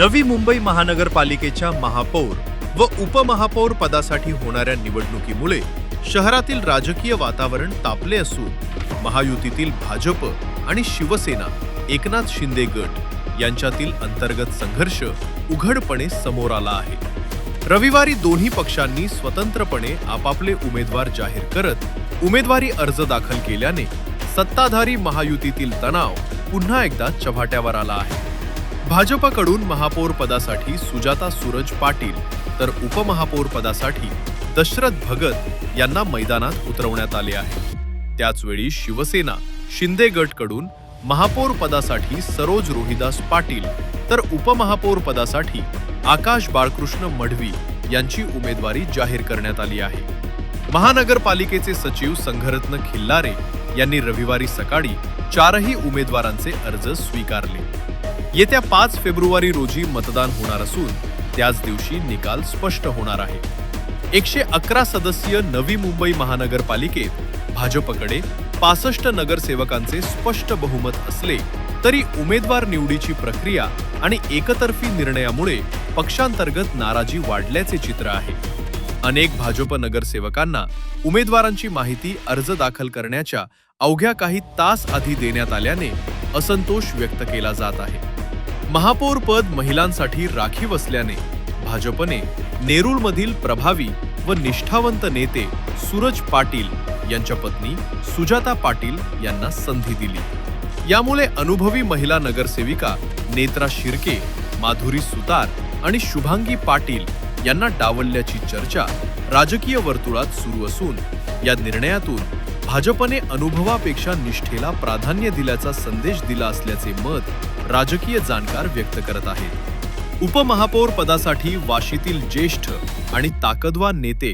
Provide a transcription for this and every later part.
नवी मुंबई महानगरपालिकेच्या महापौर व उपमहापौर पदासाठी होणाऱ्या निवडणुकीमुळे शहरातील राजकीय वातावरण तापले असून महायुतीतील भाजप आणि शिवसेना एकनाथ शिंदे गट यांच्यातील अंतर्गत संघर्ष उघडपणे समोर आला आहे. रविवारी दोन्ही पक्षांनी स्वतंत्रपणे आपापले उमेदवार जाहीर करत उमेदवारी अर्ज दाखल केल्याने सत्ताधारी महायुतीतील तणाव पुन्हा एकदा चव्हाट्यावर आला आहे. भाजपकडून महापौर पदासाठी सुजाता सूरज पाटील तर उपमहापौर पदासाठी दशरथ भगत यांना मैदानात उतरवण्यात आले आहे. त्याचवेळी शिवसेना शिंदे गटकडून महापौर पदासाठी सरोज रोहिदास पाटील तर उपमहापौर पदासाठी आकाश बाळकृष्ण मढवी यांची उमेदवारी जाहीर करण्यात आली आहे. महानगरपालिकेचे सचिव संघरत्न खिल्लारे यांनी रविवारी सकाळी चारही उमेदवारांचे अर्ज स्वीकारले. येत्या पाच फेब्रुवारी रोजी मतदान होणार असून त्याच दिवशी निकाल स्पष्ट होणार आहे. एकशे अकरा सदस्यीय नवी मुंबई महानगरपालिकेत भाजपकडे पासष्ट नगरसेवकांचे स्पष्ट बहुमत असले तरी उमेदवार निवडीची प्रक्रिया आणि एकतर्फी निर्णयामुळे पक्षांतर्गत नाराजी वाढल्याचे चित्र आहे. अनेक भाजप नगरसेवकांना उमेदवारांची माहिती अर्ज दाखल करण्याच्या अवघ्या काही तास आधी देण्यात आल्याने असंतोष व्यक्त केला जात आहे. महापौर पद महिलांसाठी राखीव असल्याने भाजपने नेरूळमधील प्रभावी व निष्ठावंत नेते सूरज पाटील यांच्या पत्नी सुजाता पाटील यांना संधी दिली. यामुळे अनुभवी महिला नगरसेविका नेत्रा शिर्के माधुरी सुतार आणि शुभांगी पाटील यांना डावलल्याची चर्चा राजकीय वर्तुळात सुरू असून या निर्णयातून भाजपने अनुभवापेक्षा निष्ठेला प्राधान्य दिल्याचा संदेश दिला असल्याचे मत राजकीय जाणकार व्यक्त करत आहेत. उपमहापौर पदासाठी वाशीतील ज्येष्ठ आणि ताकदवान नेते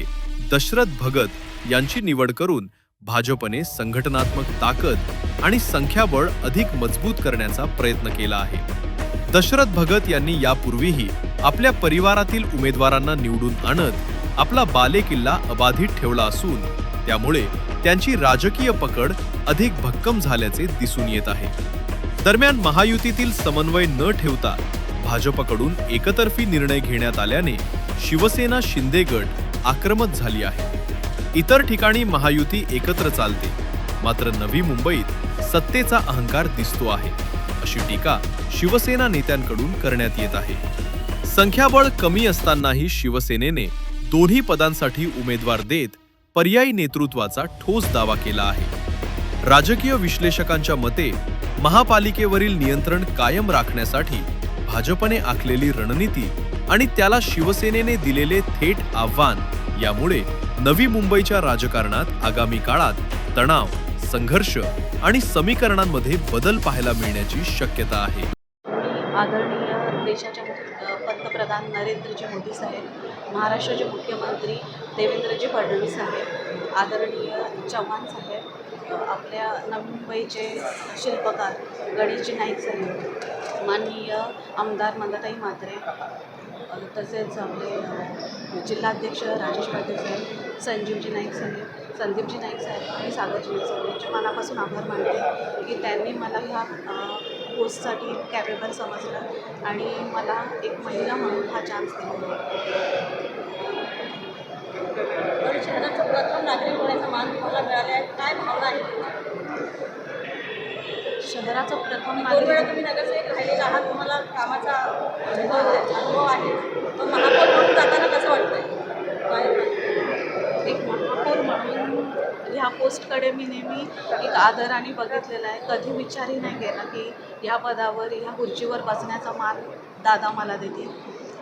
दशरथ भगत यांची निवड करून भाजपने संघटनात्मक ताकद आणि संख्याबळ अधिक मजबूत करण्याचा प्रयत्न केला आहे. दशरथ भगत यांनी यापूर्वीही आपल्या परिवारातील उमेदवारांना निवडून आणत आपला बालेकिल्ला अबाधित ठेवला असून त्यामुळे त्यांची राजकीय पकड अधिक भक्कम झाल्याचे दिसून येत आहे. दरम्यान महायुतीतील समन्वय न ठेवता भाजपकडून एकतर्फी निर्णय घेण्यात आल्याने शिवसेना शिंदे गट आक्रमक झाली आहे. इतर ठिकाणी महायुती एकत्र चालते मात्र नवी मुंबईत सत्तेचा अहंकार दिसतो आहे अशी टीका शिवसेना नेत्यांकडून करण्यात येत आहे. संख्याबळ कमी असतानाही शिवसेनेने दोन्ही पदांसाठी उमेदवार देत पर्यायी नेतृत्वाचा ठोस दावा केला आहे. राजकीय विश्लेषकांच्या मते महापालिकेवरील नियंत्रण कायम राखण्यासाठी भाजपने आखलेली रणनीती आणि त्याला शिवसेनेने दिलेले थेट आव्हान यामुळे नवी मुंबईच्या राजकारणात आगामी काळात तणाव संघर्ष आणि समीकरणांमध्ये बदल पाहायला मिळण्याची शक्यता आहे. आदरणीय देशाचे पंतप्रधान नरेंद्रजी मोदी साहेब महाराष्ट्राचे मुख्यमंत्री देवेंद्रजी फडणवीस साहेब आदरणीय चव्हाण साहेब आपल्या नवी मुंबईचे शिल्पकार गणेशजी नाईक साहेब माननीय आमदार मंदाताई म्हात्रे तसेच आपले जिल्हाध्यक्ष राजेश पाटील साहेब संजीवजी नाईक साहेब संदीपजी नाईक साहेब आणि सागरजी नाईक साहेब यांच्या मनापासून आभार मानते की त्यांनी मला ह्या पोस्टसाठी कॅपेबल समजलं आणि मला एक महिला म्हणून हा चान्स दिला. शहराचा प्रथम नागरिक होण्याचा मान तुम्हाला मिळाला आहे. काय भावना आहे? शहराचा प्रथम दोन वेळा नागरिक तुम्ही नगरसेवक राहिलेला आहात तुम्हाला कामाचा अनुभव अनुभव आहे. तो महापौर म्हणून जाताना कसं वाटतंय? काय ह्या पोस्टकडे मी नेहमी एक आदराने बघितलेला आहे. कधी विचारही नाही केला की ह्या पदावर ह्या खुर्चीवर बसण्याचा मान दादा मला देतील.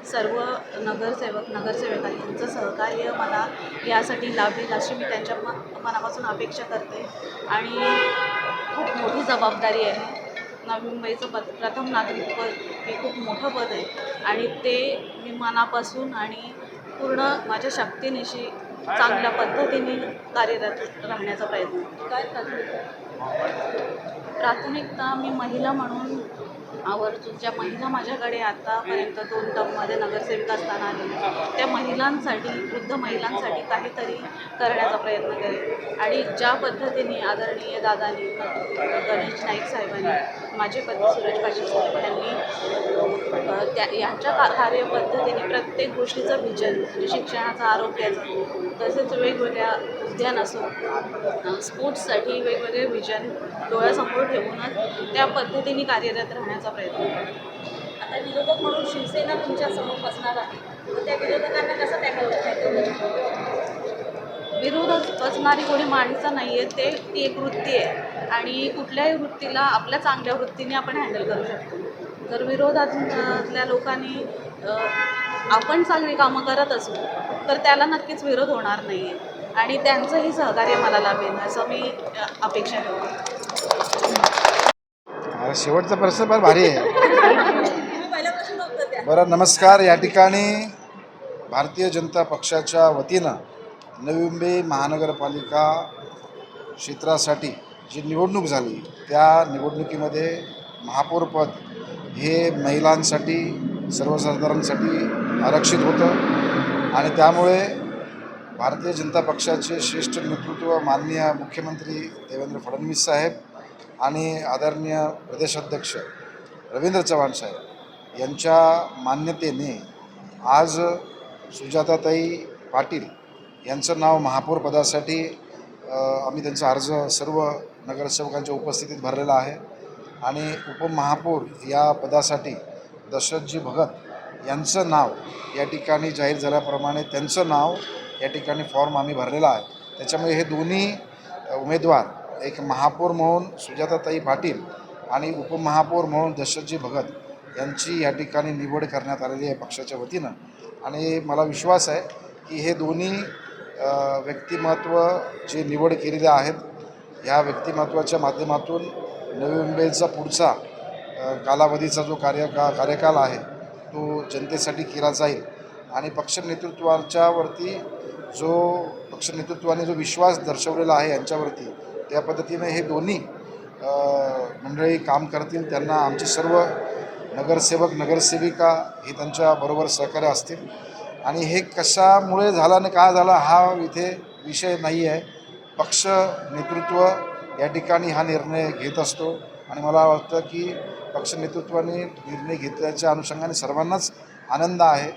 सर्व नगरसेवक नगरसेविका यांचं सहकार्य मला यासाठी लाभेल अशी मी त्यांच्या म मनापासून अपेक्षा करते. आणि खूप मोठी जबाबदारी आहे. नवी मुंबईचं पद प्रथम नागरिक पद हे खूप मोठं पद आहे. आणि ते मी मनापासून आणि पूर्ण माझ्या शक्तीनिशी चांगल्या पद्धतीने कार्यरत राहण्याचा प्रयत्न करते. काय प्राथमिकता प्राथमिकता मी महिला म्हणून आवर्जून ज्या महिला माझ्याकडे आतापर्यंत दोन टर्ममध्ये नगरसेविका असताना आले त्या महिलांसाठी वृद्ध महिलांसाठी काहीतरी करण्याचा प्रयत्न करेन. आणि ज्या पद्धतीने आदरणीय दादानी गणेश नाईक साहेबांनी माझे पती सुरज पाटील साहेब यांनी त्या यांच्या का कार्यपद्धतीने प्रत्येक गोष्टीचं विजन म्हणजे शिक्षणाचं आरोग्याचं तसेच वेगवेगळ्या उद्यान असो स्पोर्ट्ससाठी वेगवेगळे विजन डोळ्यासमोर ठेवूनच त्या पद्धतीने कार्यरत राहण्याचा प्रयत्न आता विरोधक म्हणून शिवसेना तुमच्यासमोर बसणार आहे. तर त्या विरोधकांना कसं टॅकल करता विरोधात बसणारी कोणी माणसं नाही आहे ते ती एक वृत्ती आहे. आणि कुठल्याही वृत्तीला आपल्या चांगल्या वृत्तीने आपण हँडल करू शकतो. जर विरोधातल्या लोकांनी आपण चांगली कामं करत असू तर त्याला नक्कीच विरोध होणार नाही आहे आणि त्यांचंही सहकार्य मला लाभेल असं मी अपेक्षा अरे शेवटचा प्रश्न फार भारी आहे. बरं नमस्कार. या ठिकाणी भारतीय जनता पक्षाच्या वतीनं नवी मुंबई महानगरपालिका क्षेत्रासाठी जी निवडणूक झाली त्या निवडणुकीमध्ये महापौरपद हे महिलांसाठी सर्वसाधारणसाठी आरक्षित होतं. आणि त्यामुळे भारतीय जनता पक्षाचे श्रेष्ठ नेतृत्व माननीय मुख्यमंत्री देवेंद्र फडणवीस साहेब आणि आदरणीय प्रदेशाध्यक्ष रवींद्र चव्हाण साहेब यांच्या मान्यतेने आज सुजाताताई पाटील यांचं नाव महापौर पदासाठी आम्ही त्यांचा अर्ज सर्व नगरसेवकांच्या उपस्थितीत भरलेला आहे. आणि उपमहापौर या पदासाठी दशरथजी भगत यांचं नाव या ठिकाणी जाहीर झाल्याप्रमाणे त्यांचं नाव या ठिकाणी फॉर्म आम्ही भरलेला आहे. त्याच्यामुळे हे दोन्ही उमेदवार एक महापौर म्हणून सुजाताताई पाटील आणि उपमहापौर म्हणून दशरथजी भगत यांची या ठिकाणी निवड करण्यात आलेली आहे पक्षाच्या वतीनं. आणि मला विश्वास आहे की हे दोन्ही अ, व्यक्तिमत्व जे निवड केलेले आहेत ह्या व्यक्तिमत्वाच्या माध्यमातून नवी मुंबईचा पुढचा कालावधीचा जो कार्य का कार्यकाल आहे तो जनतेसाठी केला जाईल. आणि पक्ष नेतृत्वाच्यावरती जो पक्ष नेतृत्वाने जो विश्वास दर्शवलेला आहे यांच्यावरती त्या पद्धतीने हे दोन्ही मंडळी काम करतील. त्यांना आमचे सर्व नगरसेवक नगरसेविका हे त्यांच्याबरोबर सहकार्य असतील. आणि हे कशामुळे झालं आणि का झाला हा इथे विषय नाही आहे. पक्ष नेतृत्व या ठिकाणी हा निर्णय घेत असतो. आणि मला वाटतं की पक्ष नेतृत्वाने निर्णय घेतल्याच्या अनुषंगाने सर्वांनाच आनंद आहे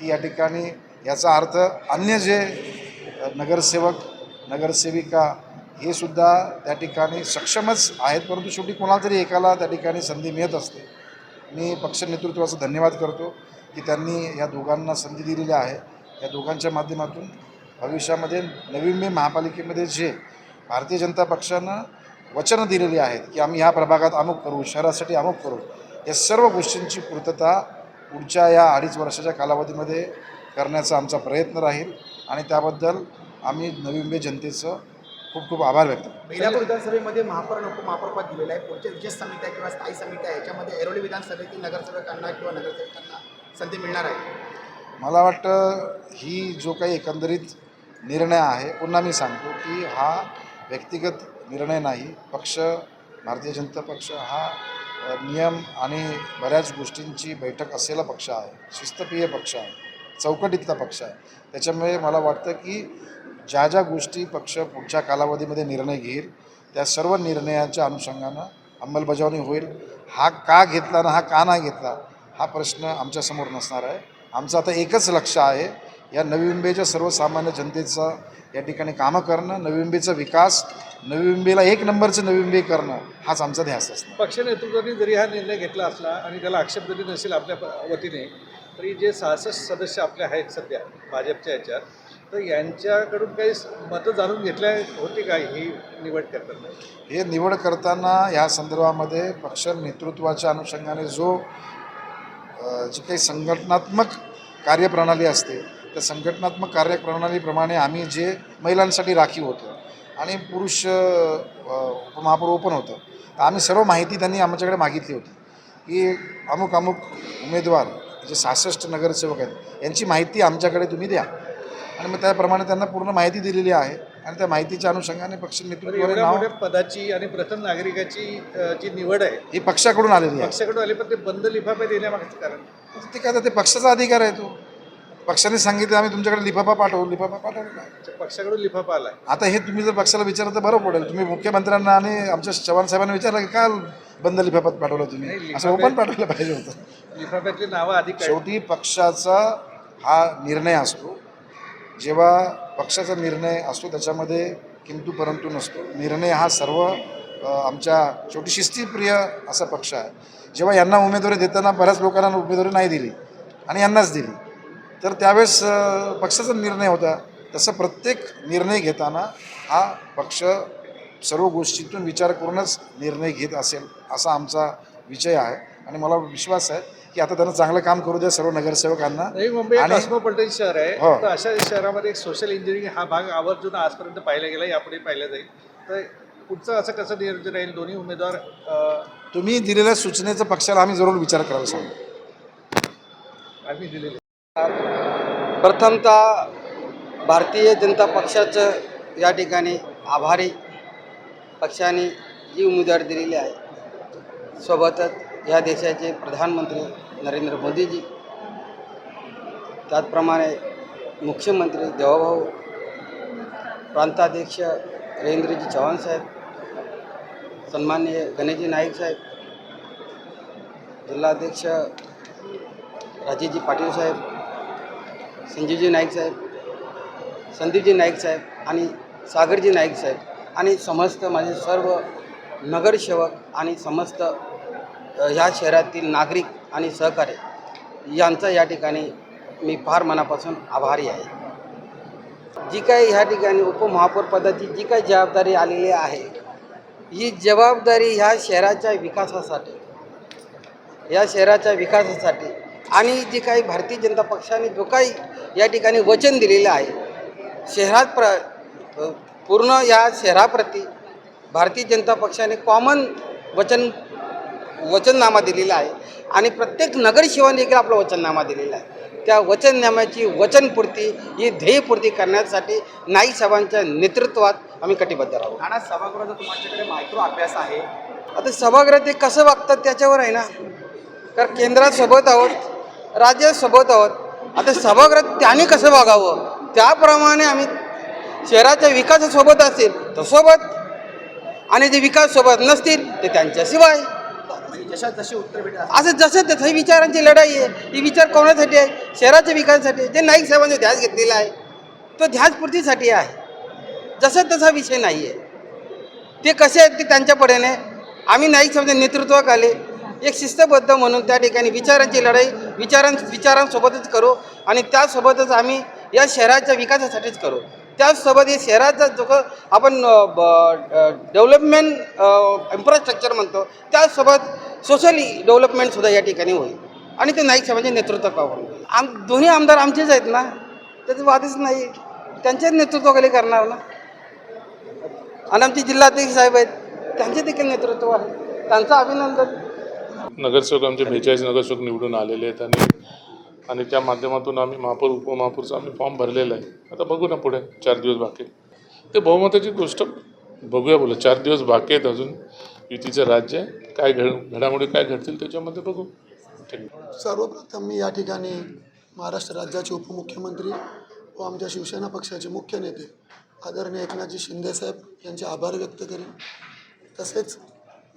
की या ठिकाणी याचा अर्थ अन्य जे नगरसेवक नगरसेविका हे सुद्धा त्या ठिकाणी सक्षमच आहेत. परंतु शेवटी कोणाला तरी एकाला त्या ठिकाणी संधी मिळत असते. मी पक्ष नेतृत्वाचा धन्यवाद करतो. की त्यांनी या दोघांना संधी दिलेली आहे. या दोघांच्या माध्यमातून भविष्यामध्ये नवीन मे महापालिकेमध्ये जे भारतीय जनता पक्षानं वचनं दिलेली आहेत की आम्ही ह्या प्रभागात अमुक करू शहरासाठी अमुक करू या सर्व गोष्टींची पूर्तता पुढच्या या अडीच वर्षाच्या कालावधीमध्ये करण्याचा आमचा प्रयत्न राहील आणि त्याबद्दल आम्ही नवी मुंबई जनतेचं खूप खूप आभार व्यक्त करतो. बेलापूर विधानसभेमध्ये महापौर नको उपमहापौरपद दिलेलं आहे. पुढच्या विशेष समित्या किंवा स्थायी समित्या याच्यामध्ये ऐरोली विधानसभेतील नगरसेवकांना किंवा नगरसेवकांना संधी मिळणार आहे? मला वाटतं ही जो काही एकंदरीत निर्णय आहे पुन्हा मी सांगतो की हा व्यक्तिगत निर्णय नाही. पक्ष भारतीय जनता पक्ष हा नियम आणि बऱ्याच गोष्टींची बैठक असलेला पक्ष आहे. शिस्तप्रिय पक्ष आहे. चौकटीतला पक्ष आहे. त्याच्यामुळे मला वाटतं की ज्या ज्या गोष्टी पक्ष पुढच्या कालावधीमध्ये निर्णय घेईल त्या सर्व निर्णयाच्या अनुषंगानं अंमलबजावणी होईल. हा का घेतला ना हा का नाही घेतला हा प्रश्न आमच्यासमोर नसणार आहे. आमचं आता एकच लक्ष आहे या नवी मुंबईच्या सर्वसामान्य जनतेचं या ठिकाणी कामं करणं नवी मुंबईचा विकास नवी मुंबईला एक नंबरचं नवी मुंबई करणं हाच आमचा ध्यास असणार. पक्ष नेतृत्वाने जरी हा निर्णय घेतला असला आणि त्याला आक्षेप जरी नसेल आपल्या प- वतीने तरी जे सहासष्ट सदस्य आपले आहेत सध्या भाजपच्या ह्याच्यात तर यांच्याकडून काही मतं जाणून घेतल्या होती का ही निवड करताना? हे निवड करताना या संदर्भामध्ये पक्ष नेतृत्वाच्या अनुषंगाने जो जी काही संघटनात्मक कार्यप्रणाली असते त्या संघटनात्मक कार्यप्रणालीप्रमाणे आम्ही जे महिलांसाठी राखीव होतं आणि पुरुष महापौर उपमहापौर ओपन होतं तर आम्ही सर्व माहिती त्यांनी आमच्याकडे मागितली होती. की अमुक अमुक उमेदवार जे सहासष्ट नगरसेवक आहेत यांची माहिती आमच्याकडे तुम्ही द्या. आणि मग त्याप्रमाणे त्यांना पूर्ण माहिती दिलेली आहे. आणि त्या माहितीच्या अनुषंगाने पक्ष मोठ्या पदाची आणि प्रथम नागरिकाची जी निवड आहे ही पक्षाकडून आलेली आहे. पक्षाकडून आली पण ते बंद लिफाफे देण्यामागचं कारण? ते काय ते पक्षाचा अधिकार आहे तो. पक्षाने सांगितलं आम्ही तुमच्याकडे लिफाफा पाठवू. लिफाफा त्या पक्षाकडून लिफाफा आला आता हे तुम्ही जर पक्षाला विचारलं तर बरं पडेल. तुम्ही मुख्यमंत्र्यांना आणि आमच्या चव्हाण साहेबांना विचारलं की का बंद लिफाफात पाठवलं तुम्ही? असं ओपन पाठवलं पाहिजे होतं. लिफाफ्यातली नावं अधिक. शेवटी पक्षाचा हा निर्णय असतो. जेव्हा पक्षाचा निर्णय असतो त्याच्यामध्ये किंतु परंतु नसतो. निर्णय हा सर्व आमच्या शेवटी शिस्तीप्रिय असा पक्ष आहे. जेव्हा यांना उमेदवारी देताना बऱ्याच लोकांना उमेदवारी नाही दिली आणि यांनाच दिली तर त्यावेळेस पक्षाचा निर्णय होता. तसं प्रत्येक निर्णय घेताना हा पक्ष सर्व गोष्टीतून विचार करूनच निर्णय घेत असेल असा आमचा विषय आहे. आणि मला विश्वास आहे की आता त्यांना चांगलं काम करू द्या सर्व नगरसेवकांना. नवी मुंबई आणि- कॉस्मोपॉलिटन शहर आहे. हो. तर अशा शहरामध्ये एक सोशल इंजिनिअरिंग हा भाग आवर्जून आजपर्यंत पाहिला गेला यापुढे पाहिला जाईल. तर पुढचं असं कसं नियोजन राहील? दोन्ही उमेदवार अं, तुम्ही दिलेल्या सूचनेचा पक्षाला आम्ही जरूर विचार करायला सांगू. आम्ही दिलेले. प्रथमतः भारतीय जनता पक्षाचं या ठिकाणी आभारी पक्षाने जी उमेदवार दिलेली आहे सोबतच या देशाचे प्रधानमंत्री नरेंद्र मोदीजी. त्याचप्रमाणे मुख्यमंत्री देवाभाऊ प्रांताध्यक्ष रवींद्रजी चव्हाण साहेब सन्माननीय गणेशजी नाईक साहेब जिल्हाध्यक्ष राजेजी पाटील साहेब संजीवजी नाईक साहेब संदीपजी नाईक साहेब आणि सागरजी नाईक साहेब आणि समस्त माझे सर्व नगरसेवक आणि समस्त ह्या शहरातील नागरिक आणि सहकार्य यांचा या ठिकाणी मी फार मनापासून आभारी आहे. जी काही ह्या ठिकाणी उपमहापौर पदाची जी काही जबाबदारी आलेली आहे ही जबाबदारी ह्या शहराच्या विकासासाठी या शहराच्या विकासासाठी आणि जी काही भारतीय जनता पक्षाने जो काही या ठिकाणी वचन दिलेलं आहे शहरात प्र पूर्ण या शहराप्रती भारतीय जनता पक्षाने कॉमन वचन वचननामा दिलेला आहे. आणि प्रत्येक नगरसेवाने देखील आपला वचननामा दिलेला आहे. त्या वचननाम्याची वचनपूर्ती ही ध्येयपूर्ती करण्यासाठी नाईक साहेबांच्या नेतृत्वात आम्ही कटिबद्ध राहू. नाना सभागृहाचा तुमच्याकडे मायक्रो अभ्यास आहे. आता सभागृह ते कसं वागतात त्याच्यावर आहे ना? कारण केंद्रात सोबत आहोत राज्यात सोबत आहोत. आता सभागृहात त्याने कसं वागावं? त्याप्रमाणे आम्ही शहराच्या विकासासोबत असेल तर सोबत. आणि जे विकास सोबत नसतील ते त्यांच्याशिवाय. म्हणजे जशा उत्तर असं. जसं तसं विचारांची लढाई आहे ही विचार कोणासाठी आहे? शहराच्या विकासासाठी जे नाईक साहेबांनी ध्यास घेतलेला आहे तो ध्यासपूर्तीसाठी आहे. जसं तसा विषय नाही आहे. ते कसे आहेत ते त्यांच्या आम्ही नाईक साहेबांच्या नेतृत्वाखाली एक शिस्तबद्ध म्हणून त्या ठिकाणी विचारांची लढाई विचारां विचारांसोबतच करू आणि त्यासोबतच आम्ही या शहराच्या विकासासाठीच करू. त्याचसोबत हे शहराचा जो का आपण डेव्हलपमेंट इन्फ्रास्ट्रक्चर म्हणतो त्याचसोबत सोशली डेव्हलपमेंटसुद्धा या ठिकाणी होईल. आणि ते नाईक साहेबांचे नेतृत्व पाहून आम दोन्ही आमदार आमचेच आहेत ना? त्याचं वादच नाही. त्यांच्याच नेतृत्वाखाली करणार ना? आणि आमचे जिल्हाध्यक्ष साहेब आहेत त्यांचे देखील नेतृत्व आहे. त्यांचं अभिनंदन. नगरसेवक आमचे बेचाळीस नगरसेवक निवडून आलेले आहेत आणि आणि त्या माध्यमातून आम्ही महापौर उपमहापौरचा आम्ही फॉर्म भरलेला आहे. आता बघू ना पुढे चार दिवस बाकी ते बहुमताची गोष्ट बघूया बोला. चार दिवस बाकी आहेत अजून. युतीचं राज्य आहे. काय घड घडामोडी काय घडतील त्याच्यामध्ये बघू. सर्वप्रथम मी या ठिकाणी महाराष्ट्र राज्याचे उपमुख्यमंत्री व आमच्या शिवसेना पक्षाचे मुख्य नेते आदरणीय एकनाथजी शिंदेसाहेब यांचे आभार व्यक्त करेन. तसेच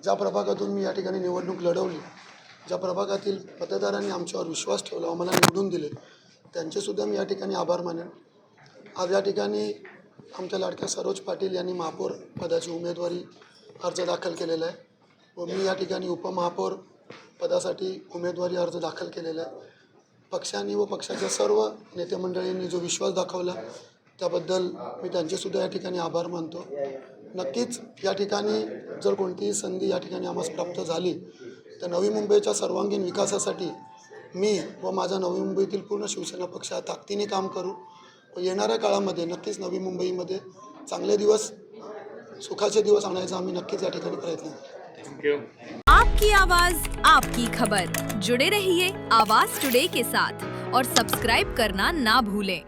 ज्या प्रभागातून मी या ठिकाणी निवडणूक लढवली ज्या प्रभागातील मतदारांनी आमच्यावर विश्वास ठेवला आम्हाला निवडून दिले त्यांचेसुद्धा मी या ठिकाणी आभार मानेन. आज या ठिकाणी आमच्या लाडक्या सरोज पाटील यांनी महापौर पदाची उमेदवारी अर्ज दाखल केलेला आहे व मी या ठिकाणी उपमहापौर पदासाठी उमेदवारी अर्ज दाखल केलेला आहे. पक्षांनी व पक्षाच्या सर्व नेते मंडळींनी जो विश्वास दाखवला त्याबद्दल मी त्यांचेसुद्धा या ठिकाणी आभार मानतो. नक्कीच या ठिकाणी जर कोणतीही संधी या ठिकाणी आम्हाला प्राप्त झाली तर नवी मुंबईच्या सर्वांगीण विकासासाठी मी व माझा नवी मुंबईतील पूर्ण शिवसेना पक्ष हा ताकदीने काम करू. व येणाऱ्या काळामध्ये नक्कीच नवी मुंबईमध्ये चांगले दिवस सुखाचे दिवस आणायचा आम्ही नक्कीच या ठिकाणी प्रयत्न करू. थँक्यू आपकी आवाज आपकी खबर. जुड़े रहिए आवाज टुडे के साथ और सब्सक्राइब करना ना भूलें।